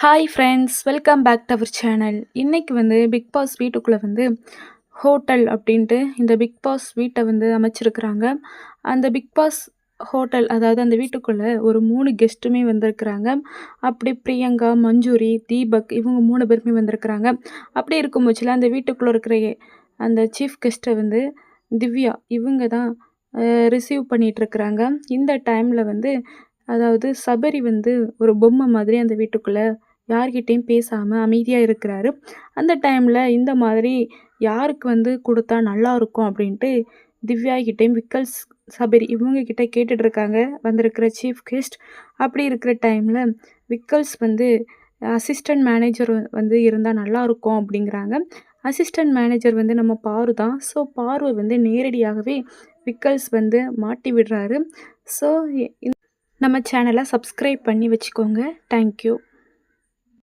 Hi friends welcome back to our channel இன்றைக்கி வந்து big pass வீட்டுக்குள்ளே வந்து ஹோட்டல் அப்படின்ட்டு இந்த பிக் பாஸ் வீட்டை வந்து அமைச்சிருக்கிறாங்க. அந்த பிக் பாஸ் ஹோட்டல் அதாவது அந்த வீட்டுக்குள்ளே ஒரு மூணு கெஸ்ட்டுமே வந்திருக்கிறாங்க. அப்படி பிரியங்கா மஞ்சூரி தீபக் இவங்க மூணு பேருமே வந்திருக்கிறாங்க. அப்படி இருக்கும் பட்சத்தில் அந்த வீட்டுக்குள்ளே இருக்கிற அந்த சீஃப் கெஸ்ட்டை வந்து திவ்யா இவங்க தான் ரிசீவ் பண்ணிகிட்ருக்குறாங்க இந்த டைமில் வந்து அதாவது சபரி வந்து ஒரு பொம்மை மாதிரி அந்த வீட்டுக்குள்ளே யார்கிட்டேயும் பேசாமல் அமைதியாக இருக்கிறாரு. அந்த டைமில் இந்த மாதிரி யாருக்கு வந்து கொடுத்தா நல்லா இருக்கும் அப்படின்ட்டு திவ்யா கிட்டேயும் விக்கல்ஸ் சபரி இவங்கக்கிட்ட கேட்டுட்டு இருக்காங்க. வந்திருக்கிற சீஃப் கெஸ்ட் அப்படி இருக்கிற டைமில் விக்கல்ஸ் வந்து அசிஸ்டன்ட் மேனேஜர் வந்து இருந்தால் நல்லாயிருக்கும் அப்படிங்கிறாங்க. அசிஸ்டன்ட் மேனேஜர் வந்து நம்ம பாரு தான். ஸோ பார்வை வந்து நேரடியாகவே விக்கல்ஸ் வந்து மாட்டி விடுறாரு. ஸோ நம்ம சேனலை சப்ஸ்கிரைப் பண்ணி வச்சுக்கோங்க. தேங்க்யூ